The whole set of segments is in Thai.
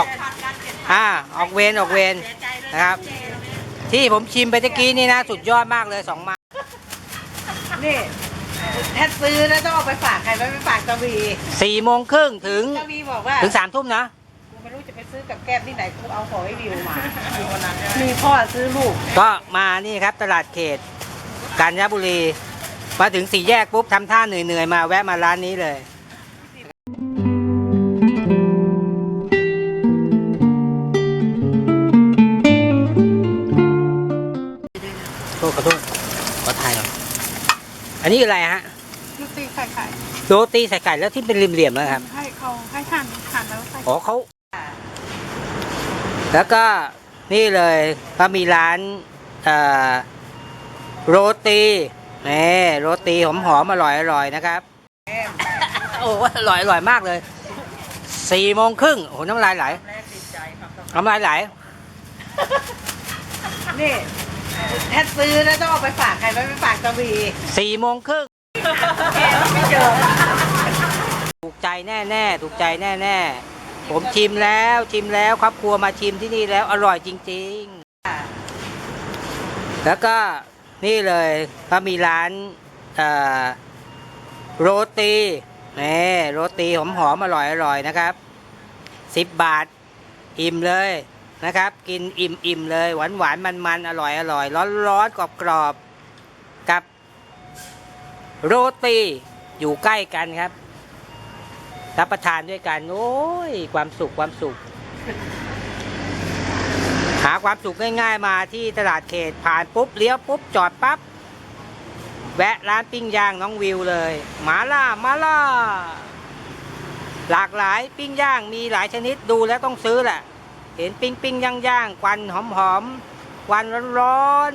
อกอ่าออกเวรออกเวรนะครับที่ผมชิมไปตะกี้นี่นะ สุดยอดมากเลยสองไมานี่ถ้าซื้อแล้วต้องเอาไปฝากใครไว้ไปฝากตะวีสี่โมงครึ่งถึงตะวีบอกว่าถึงสามทุ่มนะ กูไม่รู้จะไปซื้อกับแก้มที่ไหนกูเอาของให้วิวมามีพ่อซื้อลูกก็มานี่ครับตลาดเขต กาญจนบุรี มาถึงสี่แยกปุ๊บทำท่าเหนื่อยๆมาแวะมาร้านนี้เลย ษขอโทษขอถ่ายหน่อยอันนี้อะไรฮะลูกตีไข่ไข่โรตีใส่ไก่แล้วที่เป็นเหลี่ยมๆนะครับ ให้เขาให้หั่นหั่นแล้วใส่อ๋อเขาแล้วก็นี่เลยก็มีร้านเอ่อโรตีนี่โรตีหอมหอมๆอร่อยอร่อยนะครับโอ้อร่อยอร่อยมากเลยสี่โมงครึ่งโอ้โหน้ำลายไหลน้ำลายไหลนี่ ถ้าซื้อแล้วต้องเอาไปฝากใครไว้ไปฝากตะวีสี่โมงครึ่งไม่เจอถูกใจแน่แน่ๆถูกใจแน่แน่ๆ ผมชิมแล้วชิมแล้วครอบครัวมาชิมที่นี่แล้วอร่อยจริง ๆ แล้วก็นี่เลยก็มีร้านเอ่อโรตีนี่โรตีหอมหอมๆอร่อยอร่อยนะครับสิบบาท อิ่มเลย นะครับ กินอิ่มอิ่มๆเลย หวานหวานมันมันอร่อยอร่อยร้อนร้อนกรอบกรอบกับ โรตีอยู่ใกล้กันครับรับประทานด้วยกันโอ้ยความสุขความสุข หาความสุขง่าย ๆ มาที่ตลาดเขตผ่านปุ๊บเลี้ยวปุ๊บจอดปั๊บแวะร้านปิ้งย่างน้องวิวเลยหมาล่ามาล่า หลากหลายปิ้งย่างมีหลายชนิดดูแล้วต้องซื้อแหละ เห็นปิ้งปิ้งย่างย่างๆควันหอมหอมๆควันร้อน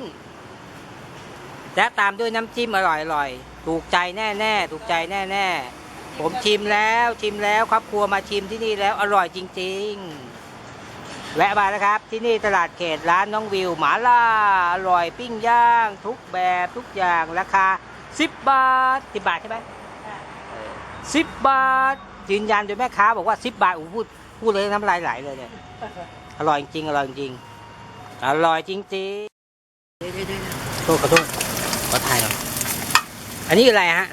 ๆและตามด้วยน้ำจิ้มอร่อยๆถูกใจแน่ๆถูกใจแน่ๆผมชิมแล้วชิมแล้วครอบครัวมาชิมที่นี่แล้วอร่อยจริง ๆ แวะมานะครับ ที่นี่ตลาดเขตร้านน้องวิวหมาล่าอร่อยปิ้งย่าง ทุกแบบทุกอย่างราคา 10 บาท10บาทใช่ไหมสิบบาทยืนยันโดยแม่ค้าบอกว่า 10 บาทโอ้โหพูด พูดเลยน้ำลายไหลเลยเนี่ยอร่อยจริงอร่อยจริงอร่อยจริงๆโทษขอโทษขอถ่ายหน่อยอันนี้อะไรฮะ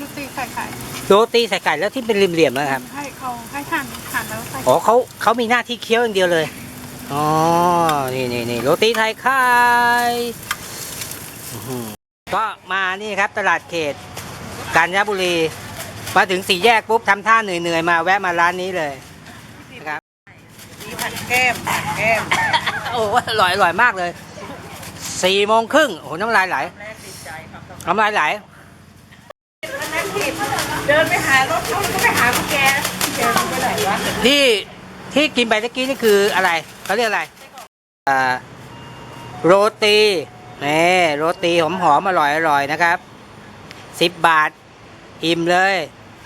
ลูกตีไข่ไข่โรตีใส่ไก่แล้วที่เป็นเหลี่ยมๆนะครับให้เขาให้หั่นหั่นแล้วใส่อ๋อเขาเขามีหน้าที่เคี้ยวอย่างเดียวเลยอ๋อนี่นี่นี่โรตีไทยค่ายอื้อหือก็มานี่ครับตลาดเขตกาญจนบุรีมาถึงสี่แยกปุ๊บทำท่าเหนื่อยๆมาแวะมาร้านนี้เลย นะครับมีผัดแก้มผัดแก้มโอ้อร่อยอร่อยมากเลยสี่โมงครึ่งโอ้โหน้ำลายไหลน้ำลายไหลนั่นผิดเดินไปหารถเขาแล้วก็ไปหาพวกแกแกไปไหนวะที่ที่กินไปตะกี้นี่คืออะไรเขาเรียกอะไรอ่าโรตีนี่โรตีหอมหอมๆอร่อยอร่อยนะครับสิบบาท อิ่มเลย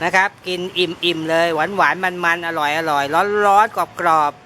นะครับ กินอิ่มอิ่มเลยหวานหวานมันมันๆอร่อยอร่อยร้อนร้อนกรอบกรอบๆ